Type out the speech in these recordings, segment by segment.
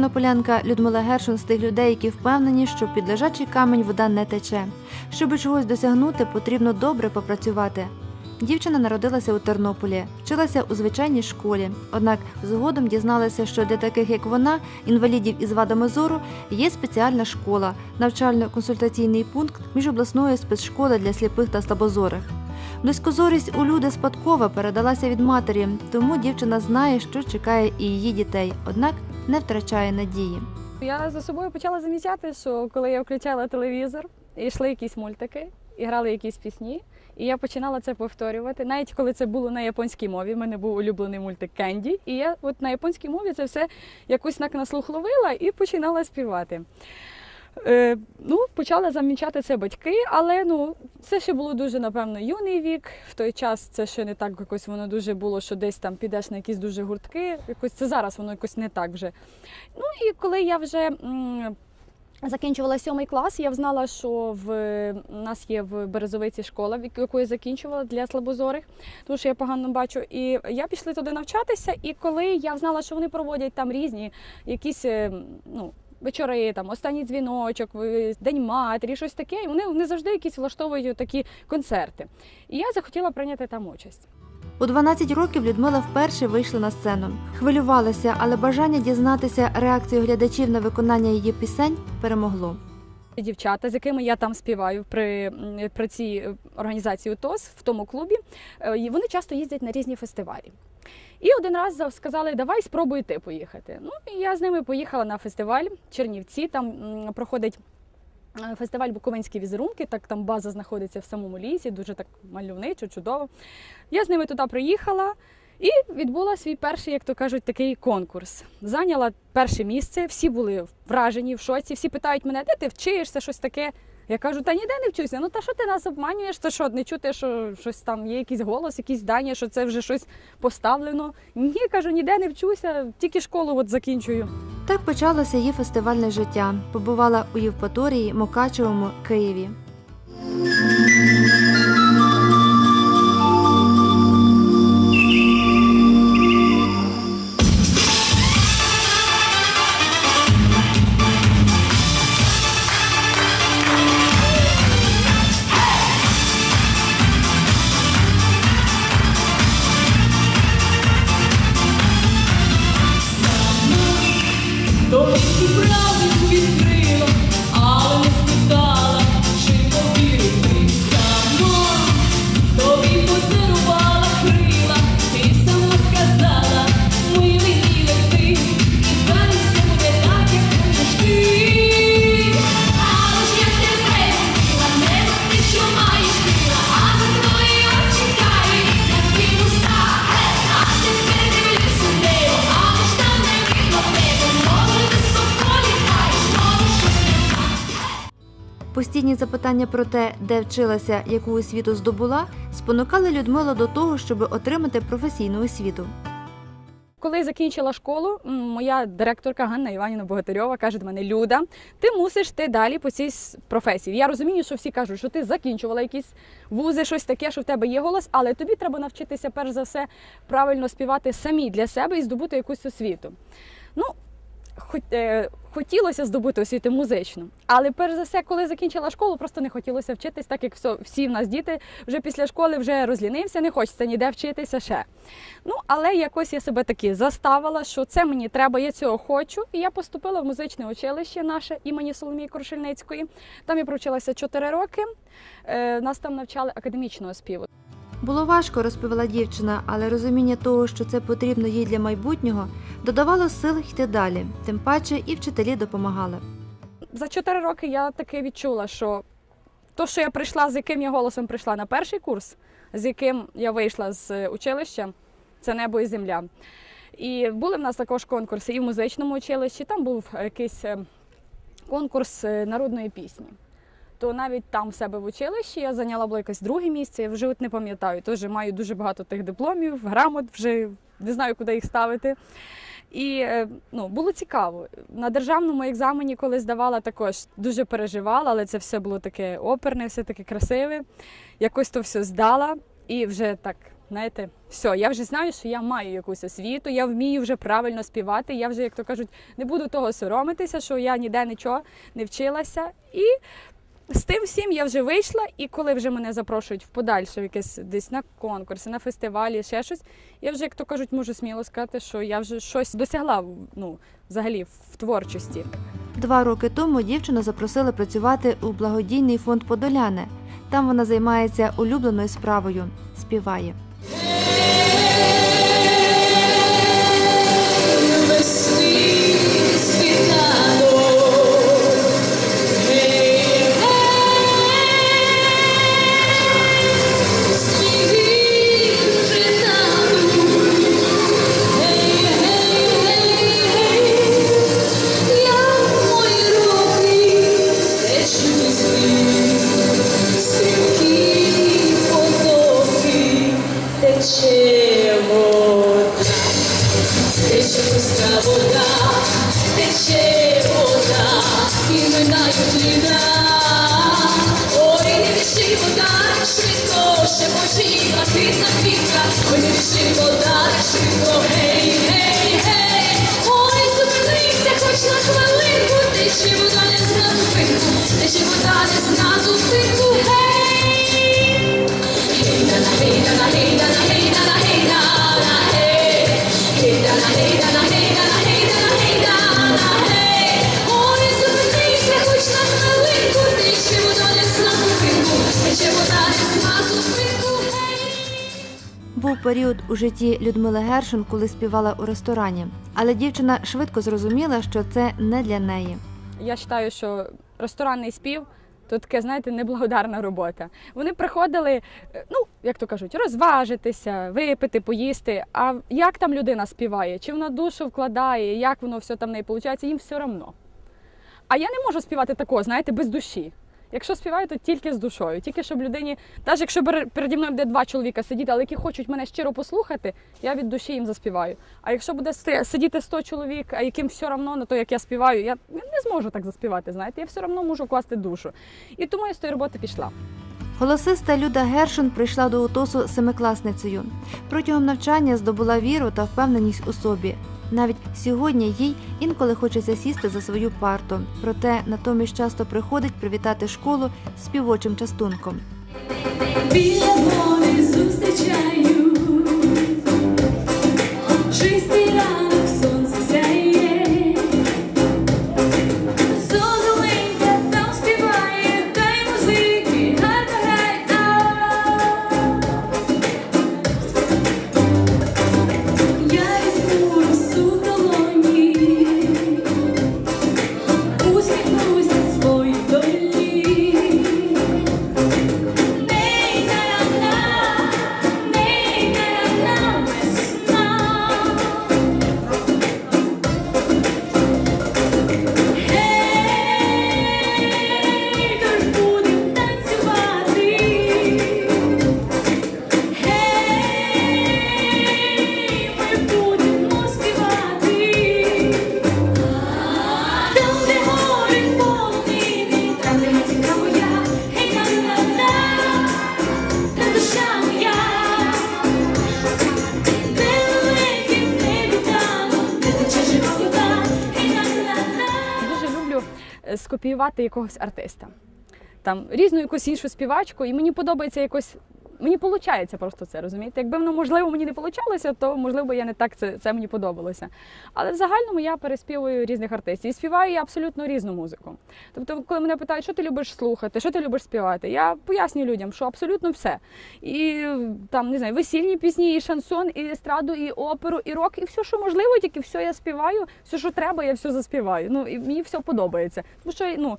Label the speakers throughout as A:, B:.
A: Тернополянка Людмила Гершун з тих людей, які впевнені, що під лежачий камінь вода не тече. Щоби чогось досягнути, потрібно добре попрацювати. Дівчина народилася у Тернополі, вчилася у звичайній школі. Однак згодом дізналася, що для таких як вона, інвалідів із вадами зору, є спеціальна школа, навчально-консультаційний пункт міжобласної спецшколи для сліпих та слабозорих. Близькозорість у люди спадкова передалася від матері, тому дівчина знає, що чекає і її дітей, однак не втрачає надії.
B: Я за собою почала замічати, що коли я включала телевізор, йшли якісь мультики, і грали якісь пісні, і я починала це повторювати. Навіть коли це було на японській мові, в мене був улюблений мультик Кенді, і я от на японській мові це все якось так на слух ловила і починала співати. Е, ну, почали замічати це батьки, але ну, це ще було дуже, напевно, юний вік. В той час це ще не так якось воно дуже було, що десь там підеш на якісь дуже гуртки. Якось це зараз воно якось не так вже. Ну і коли я вже закінчувала сьомий клас, я знала, що в нас є в Березовиці школа, яку я закінчувала для слабозорих, тому що я погано бачу. І я пішла туди навчатися. І коли я знала, що вони проводять там різні якісь е, ну. Вечори, там останній дзвіночок, день матері, щось таке. І вони, вони завжди якісь влаштовують такі концерти. І я захотіла прийняти там участь.
A: У 12 років Людмила вперше вийшла на сцену. Хвилювалася, але бажання дізнатися реакцію глядачів на виконання її пісень перемогло.
B: Дівчата, з якими я там співаю при, при цій е, організації УТОС в тому клубі, е, вони часто їздять на різні фестивалі. І один раз сказали, давай спробуй ти поїхати. Ну і я з ними поїхала на фестиваль Чернівці. Там проходить е, фестиваль Буковинські візерунки. Так там база знаходиться в самому лісі, дуже так мальовничо, чудово. Я з ними туди приїхала. І відбула свій перший, як то кажуть, такий конкурс. Зайняла перше місце. Всі були вражені в шоці. Всі питають мене, де ти вчишся, щось таке. Я кажу, та ніде не вчуся. Ну та що ти нас обманюєш? Та що не чути, що щось там є якийсь голос, якісь дані, що це вже щось поставлено. Ні, кажу, ніде не вчуся, тільки школу от закінчую.
A: Так почалося її фестивальне життя. Побувала у Євпаторії, Мокачевому, Києві. Запитання про те, де вчилася, яку освіту здобула, спонукали Людмилу до того, щоб отримати професійну освіту.
B: Коли я закінчила школу, моя директорка Ганна Іванівна Богатирьова каже до мене: Люда, ти мусиш йти далі по цій професії. Я розумію, що всі кажуть, що ти закінчувала якісь вузи, щось таке, що в тебе є голос, але тобі треба навчитися перш за все правильно співати самі для себе і здобути якусь освіту. Ну, хотілося здобути освіту музичну, але перш за все, коли закінчила школу, просто не хотілося вчитись, так як всі в нас діти вже після школи вже розлінився, не хочеться ніде вчитися ще. Ну, але якось я себе таки заставила, що це мені треба, я цього хочу. І я поступила в музичне училище наше імені Соломії Крушельницької. Там я провчилася 4 роки. Е, нас там навчали академічного співу.
A: Було важко, розповіла дівчина, але розуміння того, що це потрібно їй для майбутнього, додавало сил йти далі. Тим паче і вчителі допомагали.
B: За 4 роки я таки відчула, що то, що я прийшла, з яким я голосом прийшла на перший курс, з яким я вийшла з училища, це небо і земля. І були в нас також конкурси і в музичному училищі, там був якийсь е, конкурс е, народної пісні. То навіть там в себе в училищі я зайняла було якесь друге місце, я вже от не пам'ятаю. Теж маю дуже багато тих дипломів, грамот, вже не знаю, куди їх ставити. І е, ну, було цікаво. На державному екзамені, коли здавала, також дуже переживала, але це все було таке оперне, все таке красиве. Якось то все здала і вже так знаєте, все, я вже знаю, що я маю якусь освіту, я вмію вже правильно співати. Я вже, як то кажуть, не буду того соромитися, що я ніде нічого не вчилася. І з тим всім я вже вийшла, і коли вже мене запрошують в подальше якесь десь на конкурси, на фестивалі, ще щось, я вже, як то кажуть, можу сміло сказати, що я вже щось досягла ну, взагалі в творчості.
A: Два роки тому дівчину запросили працювати у благодійний фонд Подоляне. Там вона займається улюбленою справою співає.
C: Блакитна. Ой, не тече вода, гей, гей, гей. Ой, зупинися, хоч на хвилинку, тече вода не зна зупинку, тече вода не зна зупинку,
A: період у житті Людмили Гершин, коли співала у ресторані, але дівчина швидко зрозуміла, що це не для неї.
B: Я вважаю, що ресторанний спів то таке, знаєте, неблагодарна робота. Вони приходили, е, ну, як то кажуть, розважитися, випити, поїсти. А як там людина співає, чи вона душу вкладає, як воно все там в неї виходить, їм все одно. А я не можу співати такого, знаєте, без душі. Якщо співаю, то тільки з душою, тільки щоб людині, навіть якщо переді мною буде два чоловіка сидіти, але які хочуть мене щиро послухати, я від душі їм заспіваю. А якщо буде сидіти 100 чоловік, а яким все одно на те, як я співаю, я не зможу так заспівати. Знаєте, я все одно можу вкласти душу. І тому я з тої роботи пішла.
A: Голосиста Люда Гершин прийшла до УТОСу семикласницею. Протягом навчання здобула віру та впевненість у собі. Навіть сьогодні їй інколи хочеться сісти за свою парту, проте натомість часто приходить привітати школу співочим частунком.
C: Біля моря зустрічаю, чистий ранок
B: скопіювати якогось артиста. Там різну якусь іншу співачку, і мені подобається якось. Мені виходить просто це, розумієте? Якби воно можливо мені не вийшло, то можливо я не так це, це мені подобалося. Але в загальному я переспівую різних артистів і співаю я абсолютно різну музику. Тобто, коли мене питають, що ти любиш слухати, що ти любиш співати, я пояснюю людям, що абсолютно все. І там не знаю, весільні пісні, і шансон, і естраду, і оперу, і рок, і все, що можливо, тільки все я співаю, все, що треба, я все заспіваю. Ну і мені все подобається. Тому що ну.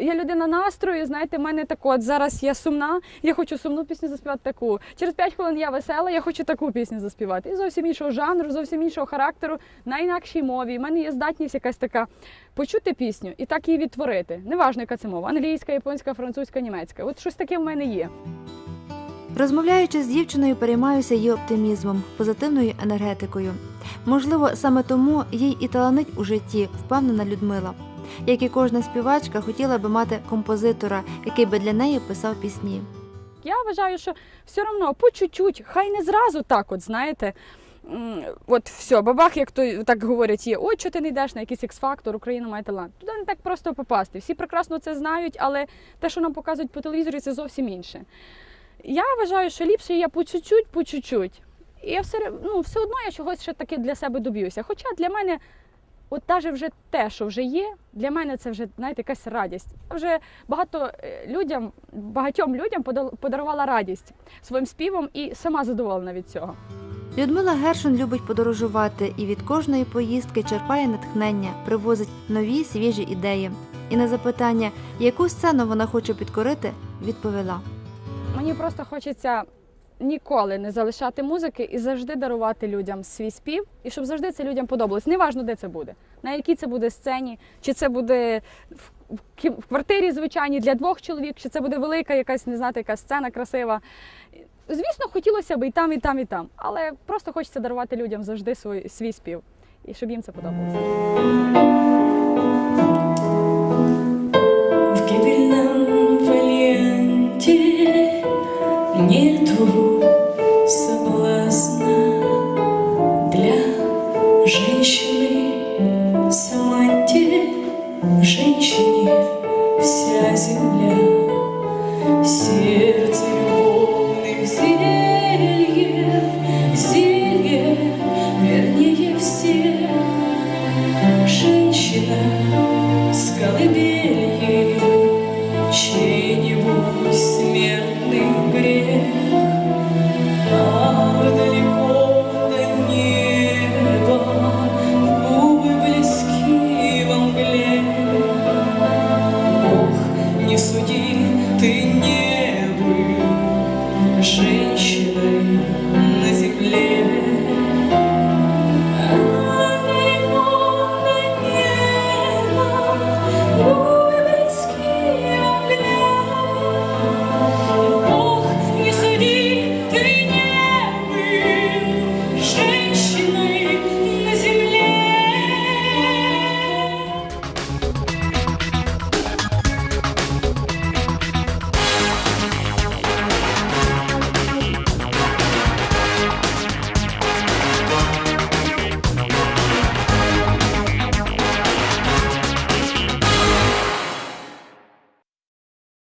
B: Я людина настрою, знаєте, в мене так от зараз я сумна, я хочу сумну пісню заспівати таку. Через 5 хвилин я весела, я хочу таку пісню заспівати. І зовсім іншого жанру, зовсім іншого характеру, на інакшій мові. У мене є здатність якась така почути пісню і так її відтворити. Неважно, яка це мова англійська, японська, французька, німецька. От щось таке в мене є.
A: Розмовляючи з дівчиною, переймаюся її оптимізмом, позитивною енергетикою. Можливо, саме тому їй і таланить у житті, впевнена Людмила. Як і кожна співачка, хотіла би мати композитора, який би для неї писав пісні.
B: Я вважаю, що все одно по чуть-чуть, хай не зразу так, от знаєте. От все, бабах, як то так говорять, є, ой, чого ти не йдеш на якийсь X-фактор, Україна має талант. Туди не так просто попасти. Всі прекрасно це знають, але те, що нам показують по телевізорі, це зовсім інше. Я вважаю, що ліпше я по чуть-чуть, по чуть-чуть. І я все, ну, все одно я чогось ще таки для себе доб'юся. Хоча для мене, от навіть вже те, що вже є, для мене це вже знаєте, якась радість. Я вже багато е, людям, багатьом людям подарувала радість своїм співом і сама задоволена від цього.
A: Людмила Гершун любить подорожувати і від кожної поїздки черпає натхнення, привозить нові свіжі ідеї. І на запитання, яку сцену вона хоче підкорити, відповіла.
B: Мені просто хочеться ніколи не залишати музики і завжди дарувати людям свій спів, і щоб завжди це людям подобалось. Неважно, де це буде, на якій це буде сцені, чи це буде в, квартирі звичайній для двох чоловік, чи це буде велика якась, не знати, яка сцена красива. Звісно, хотілося б і там, і там, і там. Але просто хочеться дарувати людям завжди свій, свій спів, і щоб їм це подобалося.
C: Нету соблазна для женщины. Саманте, в женщине вся земля, сердце